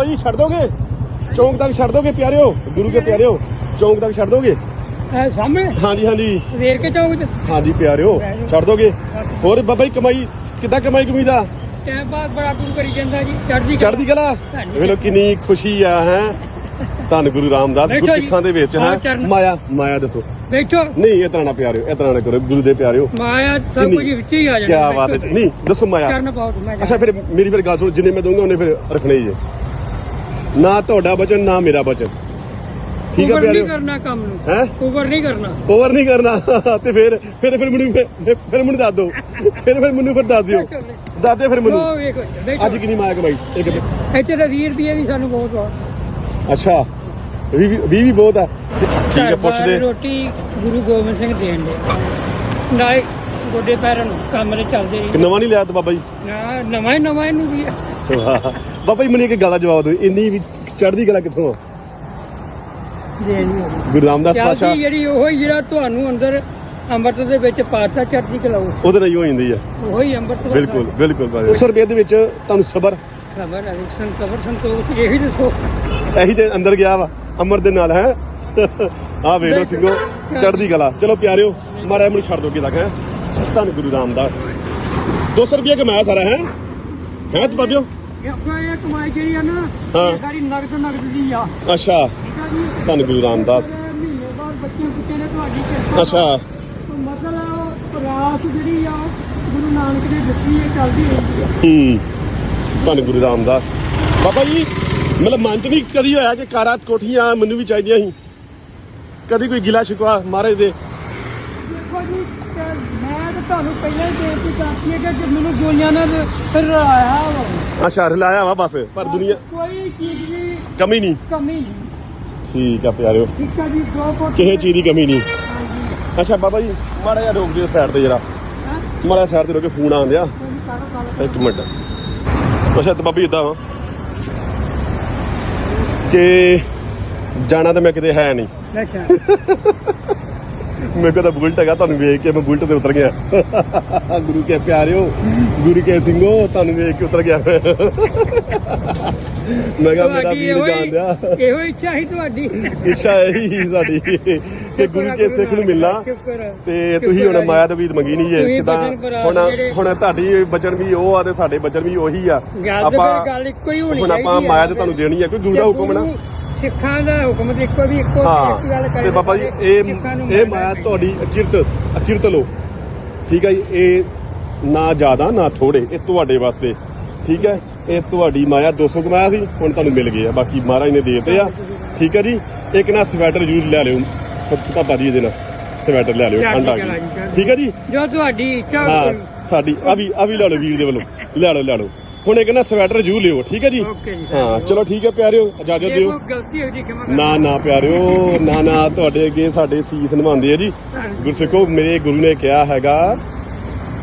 ਬਾਬਾ ਜੀ ਛੱਡ ਦੋਗੇ? ਚੌਂਕ ਤੱਕ ਛੱਡ ਦੋਗੇ ਪਿਆਰਿਓ? ਗੁਰੂ ਕੇ ਪਿਆਰਿਓ ਚੌਂਕ ਤੱਕ ਛੱਡ ਦੋਗੇ? ਐ ਸਾਹਮਣੇ? ਹਾਂਜੀ ਹਾਂਜੀ। ਵੇਰ ਕੇ ਚੌਂਕ ਚ? ਹਾਂਜੀ ਪਿਆਰਿਓ ਛੱਡ ਦੋਗੇ? ਹੋਰ ਬਾਬਾ ਜੀ ਕਮਾਈ ਕਿੱਦਾਂ ਕਮਾਈ ਕਮੀ ਦਾ? ਟਾਈਮ ਬਾਅਦ ਬੜਾ ਗੁਰੂ ਕਰੀ ਜਾਂਦਾ ਜੀ ਚੜ੍ਹਦੀ। ਚੜ੍ਹਦੀ ਕਲਾ। ਵੇਖ ਕਿੰਨੀ ਖੁਸ਼ੀ ਆ ਹੈ। ਧੰਨ ਗੁਰੂ ਰਾਮਦਾਸ। ਗੁਰਸਿੱਖਾਂ ਦੇ ਵਿੱਚ ਹਾਂ। ਮਾਇਆ ਮਾਇਆ ਦੱਸੋ। ਬੈਠੋ। ਨਹੀਂ ਇਹ ਤਰ੍ਹਾਂ ਨਾ ਪਿਆਰਿਓ ਇਹ ਤਰ੍ਹਾਂ ਨਾ ਕਰੋ ਗੁਰੂ ਦੇ ਪਿਆਰਿਓ। ਮਾਇਆ ਸਭ ਕੁਝ ਵਿੱਚ ਹੀ ਆ ਕੀ ਜਾਣਾ ਬਾਤ ਹੈ। ਨਹੀਂ ਦੱਸੋ ਮਾਇਆ। ਚਰਨ ਪਾਓ ਮੈਂ ਅੱਛਾ ਫਿਰ ਮੇਰੀ ਫਿਰ ਗੱਲ ਸੁਣੋ ਜਿੰਨੇ ਮੈਂ ਦਊਂਗਾ ਉਹਨੇ ਫਿਰ ਰੱਖਣੇ ਹੀ ਹੈ। ਨਾ ਤੁਹਾਡਾ ਬਚਨ ਨਾ ਮੇਰਾ ਬਚਨ। ਠੀਕ ਹੈ ਓਵਰ ਨਹੀਂ ਕਰਨਾ ਕੰਮ ਨੂੰ। ਹੈ? ਓਵਰ ਨਹੀਂ ਕਰਨਾ। ਓਵਰ ਨਹੀਂ ਕਰਨਾ। ਤੇ ਫਿਰ ਫਿਰ ਫਿਰ ਮੈਨੂੰ ਫਿਰ- ਫਿਰ ਮੈਨੂੰ ਦੱਸ ਦਿਓ। ਫਿਰ ਫਿਰ ਮੈਨੂੰ ਫਿਰ ਦੱਸ ਦਿਓ। ਦੱਸ ਦਿਓ ਫਿਰ ਮੈਨੂੰ। ਵੇਖੋ ਅੱਜ ਕਿੰਨੀ ਮਾਇਆ ਕਮਾਈ। ਇੱਕ ਮਿੰਟ। ਇੱਥੇ ਤਾਂ 20 ਰੁਪਏ ਵੀ ਸਾਨੂੰ ਬਹੁਤ ਆ। ਅੱਛਾ। 20 20 ਵੀ ਬਹੁਤ ਆ। ਠੀਕ ਹੈ ਘਰ ਬਾਰ ਪੁੱਛਦੇ ਰੋਟੀ ਗੁਰੂ ਗੋਬਿੰਦ ਸਿੰਘ ਦੇਣ ਦੇ। ਨਾਲੇ ਗੋਡੇ ਪੈਰਾਂ ਨੂੰ ਕੰਮ ਦੇ ਚੱਲਦੇ ਕਿ ਨਵਾਂ ਨਹੀਂ ਲਿਆ ਤਾ ਬਾਬਾ ਜੀ? ਨਾ ਨਵਾਂ ਹੀ ਨਵਾਂ ਇਹਨੂੰ ਵੀ ਆ। ਵਾਹ। ਬਾਬਾ ਜੀ ਮੈਨੂੰ ਇੱਕ ਗੱਲ ਦਾ ਜਵਾਬ ਦਿਓ ਇੰਨੀ ਵੀ ਚੜ੍ਹਦੀ ਕਲਾ ਕਿੱਥੋਂ ਆ? ਦੇਣ। ਗੁਰੂ ਰਾਮਦਾਸ ਪਾਸ਼ਾ ਜਿਹੜੀ ਉਹ ਹੀ ਜਿਹੜਾ ਤੁਹਾਨੂੰ ਅੰਦਰ ਅੰਮ੍ਰਿਤ ਦੇ ਵਿੱਚ ਪਾਤਾ ਚੜ੍ਹਦੀ ਕਲਾ ਉਹ ਉਹਦੇ ਨਾਲ ਹੀ ਹੋ ਜਾਂਦੀ ਆ। ਉਹ ਹੀ ਅੰਮ੍ਰਿਤ ਦਾ ਬਿਲਕੁਲ ਬਿਲਕੁਲ ਬਾਬਾ ਉਸ ਰੁਪਏ ਦੇ ਵਿੱਚ ਤੁਹਾਨੂੰ ਸਬਰ। ਖਬਰ ਹੈ ਸੰ ਸਬਰ ਸੰਤੋਖ ਇਹ ਹੀ ਦੱਸੋ। ਇਹੀ ਤੇ ਅੰਦਰ ਗਿਆ ਵਾ ਅਮਰ ਦੇ ਨਾਲ ਹੈ? ਆ ਵੇਖ ਸਿੰਘੋ ਚੜ੍ਹਦੀ ਕਲਾ। ਚਲੋ ਪਿਆਰਿਓ ਮਾੜਾ ਮੈਨੂੰ ਛੱਡ ਦੋ ਕਿ ਤੱਕ ਹੈ? ਧੰਨ ਗੁਰੂ ਰਾਮਦਾਸ। 200 ਰੁਪਏ ਕਮਾਇਆ ਸਾਰਾ ਹੈ? ਹੈ ਤੇ ਬਾਬਿਓ ਕਿਉਂਕਿ ਇਹ ਕਮਾਈ ਜਿਹੜੀ ਆ ਨਾ ਹਾਂ। ਇਹ ਸਾਰੀ ਨਗਦ ਨਗਦ ਦੀ ਆ। ਅੱਛਾ। ਠੀਕ ਆ ਜੀ? ਧੰਨ ਗੁਰੂ ਰਾਮਦਾਸ। ਇਹ ਮਹੀਨੇ ਬਾਅਦ ਬੱਚੇ ਕੁੱਤੇ ਨੇ ਤੁਹਾਡੀ ਕਿਰਪਾ ਅੱਛਾ। ਮਤਲਬ ਰਾਤ ਜਿਹੜੀ ਆ ਗੁਰੂ ਨਾਨਕ ਨੇ ਦਿੱਤੀ ਇਹ ਚੱਲਦੀ ਰਹਿੰਦੀ ਆ। ਹੂੰ। ਧੰਨ ਗੁਰੂ ਰਾਮਦਾਸ। ਬਾਬਾ ਜੀ ਮਤਲਬ ਮਨ ਚ ਨਹੀਂ ਕਦੀ ਹੋਇਆ ਕਿ ਕਾਰਾਤ ਕੋਠੀਆਂ ਮੈਨੂੰ ਵੀ ਚਾਹੀਦੀਆਂ ਸੀ? ਕਦੀ ਕੋਈ ਗਿਲਾ ਸ਼ਿਕਵਾ ਮਹਾਰਾਜ ਦੇ? ਮੈਂ ਤਾਂ ਤੁਹਾਨੂੰ ਪਹਿਲਾਂ ਹੀ ਬੇਨਤੀ ਕਰਤੀ ਹੈ ਕਿ ਮੈਨੂੰ ਦੁਨੀਆ ਨੇ ਰਾਇਆ ਵਾ। ਅੱਛਾ ਰਲਾਇਆ ਵਾ ਬਸ ਪਰ ਦੁਨੀਆ ਕੋਈ ਚੀਜ਼ ਦੀ ਕਮੀ ਨਹੀਂ। ਕਮੀ ਨਹੀਂ। ਠੀਕ ਆ ਪਿਆਰਿਓ। ਠੀਕ ਆ ਜੀ ਦੋ ਕੋਟ ਕਿਸੇ ਚੀਜ਼ ਦੀ ਕਮੀ ਨਹੀਂ। ਅੱਛਾ ਬਾਬਾ ਜੀ ਮਾੜਾ ਜਿਹਾ ਰੋਕ ਦਿਓ ਸਾਈਡ ਤੇ ਜਰਾ। ਮਾੜਾ ਸਾਈਡ ਤੇ ਰੋਕ ਕੇ ਫੋਨ ਕਾਰੋ ਗੱਲ ਇੱਕ ਮਿੰਟ। ਅੱਛਾ ਤੇ ਬਾਬਾ ਇਦਾਂ ਵਾ ਕਿ ਜਾਣਾ ਤਾਂ ਮੈਂ ਕਿਤੇ ਹੈ ਨਹੀਂ। ਅੱਛਾ ਮੇਰੇ ਕੋਲ ਤਾਂ ਬੁਲਟ ਹੈਗਾ ਤੁਹਾਨੂੰ ਵੇਖ ਕੇ ਮੈਂ ਬੁਲਟ ਤੇ ਉਤਰ ਗਿਆ ਗੁਰੂ ਕੇ ਪਿਆਰਿਓ ਗੁਰੂ ਕੇ ਸਿੰਘੋ ਤੁਹਾਨੂੰ ਵੇਖ ਕੇ ਉਤਰ ਗਿਆ ਮੈਂ ਕਿਹਾ ਮੇਰਾ ਵੀਰ ਇਹੋ ਜਾਣ ਦਿਆ ਹੀ ਇਹੋ ਇੱਛਾ ਹੀ ਤੁਹਾਡੀ ਇੱਛਾ ਇਹੀ ਸਾਡੀ ਕਿ ਗੁਰੂ ਕੇ ਸਿੱਖ ਨੂੰ ਮਿਲਣਾ ਹੈ। ਤੇ ਤੁਸੀਂ ਹੁਣ ਹੈ। ਮਾਇਆ ਤਵੀਤ ਮੰਗੀ ਨਹੀਂ ਜੇ ਕਿਦਾਂ ਹੁਣ ਹੁਣ ਤੁਹਾਡੀ ਬਚਨ ਵੀ ਉਹ ਆ ਤੇ ਸਾਡੇ ਬਚਨ ਵੀ ਉਹੀ ਆ ਫਿਰ ਗੱਲ ਇੱਕੋ ਹੀ ਹੋਣੀ ਹੁਣ ਆਪਾਂ ਚਾਹੀਦੀ। ਮਾਇਆ ਤੇ ਤੁਹਾਨੂੰ ਦੇਣੀ ਆ ਕੋਈ ਗੁਰੂ ਦਾ ਹੁਕਮ ਹੈ ਨਾ ਸਿੱਖਾਂ ਦਾ ਹੁਕਮ ਤੇ ਇੱਕੋ ਵੀ ਇੱਕੋ ਇੱਕ ਗੱਲ ਹਾਂ ਕਰੇ ਤੇ ਬਾਬਾ ਜੀ ਇਹ ਸਿੱਖਾਂ ਨੂੰ ਇਹ ਮਾਇਆ ਤੁਹਾਡੀ ਅਕਿਰਤ ਅਕਿਰਤ ਲੋ ਠੀਕ ਹੈ ਜੀ ਇਹ ਨਾ ਜ਼ਿਆਦਾ ਨਾ ਥੋੜੇ ਇਹ ਤੁਹਾਡੇ ਵਾਸਤੇ। ਠੀਕ ਹੈ ਇਹ ਤੁਹਾਡੀ ਮਾਇਆ 200 ਕਮਾਇਆ ਸੀ ਹੁਣ ਤੁਹਾਨੂੰ ਮਿਲ ਗਏ ਆ ਬਾਕੀ ਮਹਾਰਾਜ ਨੇ ਦੇਤੇ ਆ। ਠੀਕ ਹੈ ਜੀ ਇੱਕ ਨਾ ਸਵੈਟਰ ਜ਼ਰੂਰ ਲੈ ਲਿਓ। ਪਾਪਾ ਜੀ ਇਹਦੇ ਨਾਲ ਸਵੈਟਰ ਲੈ ਲਿਓ ਠੰਡ ਆ ਗਈ। ਠੀਕ ਹੈ ਜੀ? ਜੋ ਤੁਹਾਡੀ ਇੱਛਾ ਹਾਂ ਹੋਵੇ। ਸਾਡੀ ਆ ਵੀ ਆ ਵੀ ਲੈ ਲਓ ਵੀਰ ਦੇ ਵੱਲੋਂ। ਲੈ ਲਓ ਲੈ ਲਓ। ਹੁਣ ਇੱਕ ਨਾ ਸਵੈਟਰ ਜ਼ਰੂਰ ਲਿਓ ਠੀਕ ਹੈ ਜੀ? ਓਕੇ ਜੀ। ਹਾਂ ਚਲੋ ਠੀਕ ਹੈ ਪਿਆਰਿਓ ਇਜਾਜ਼ਤ ਜੇ ਦਿਓ। ਕੋਈ ਗਲਤੀ ਹੋਈ ਖਿਮਾ ਨਾ ਨਾ ਪਿਆਰਿਓ ਨਾ ਨਾ ਤੁਹਾਡੇ ਅੱਗੇ ਸਾਡੇ ਸੀਸ ਨਿਭਾਉਂਦੇ ਆ ਜੀ। ਗੁਰਸਿੱਖੋ ਮੇਰੇ ਗੁਰੂ ਨੇ ਕਿਹਾ ਹੈਗਾ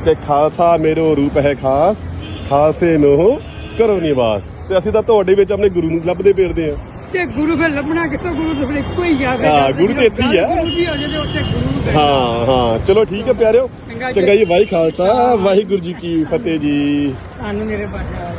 ਕਿ ਖਾਲਸਾ ਮੇਰੋ ਰੂਪ ਹੈ ਖਾਸ ਖਾਲਸੇ ਨੋ ਕਰੋ ਨਿਵਾਸ। ਤੇ ਅਸੀਂ ਤਾਂ ਤੁਹਾਡੇ ਵਿੱਚ ਆਪਣੇ ਗੁਰੂ ਨੂੰ ਲੱਭਦੇ ਫਿਰਦੇ ਆ। ਤੇ ਗੁਰੂ ਫਿਰ ਲੱਭਣਾ ਕਿੱਥੋਂ ਗੁਰੂ ਤੇ ਫਿਰ ਇੱਕੋ ਹੀ ਕੇ ਹਾਂ, ਗੁਰੂ ਤੇ ਇੱਥੇ ਹੀ ਆ। ਗੁਰੂ ਉੱਥੇ ਗੁਰੂ। ਹਾਂ ਹਾਂ ਚਲੋ ਠੀਕ ਹੈ ਪਿਆਰਿਓ ਚੰਗਾ ਜੀ। ਚੰਗਾ ਜੀ ਵਾਹਿ ਖਾਲਸਾ ਵਾਹਿਗੁਰੂ ਜੀ ਕੀ ਫਤਿਹ ਜੀ ਸਾਨੂੰ ਮੇਰੇ ਬਾਜਾ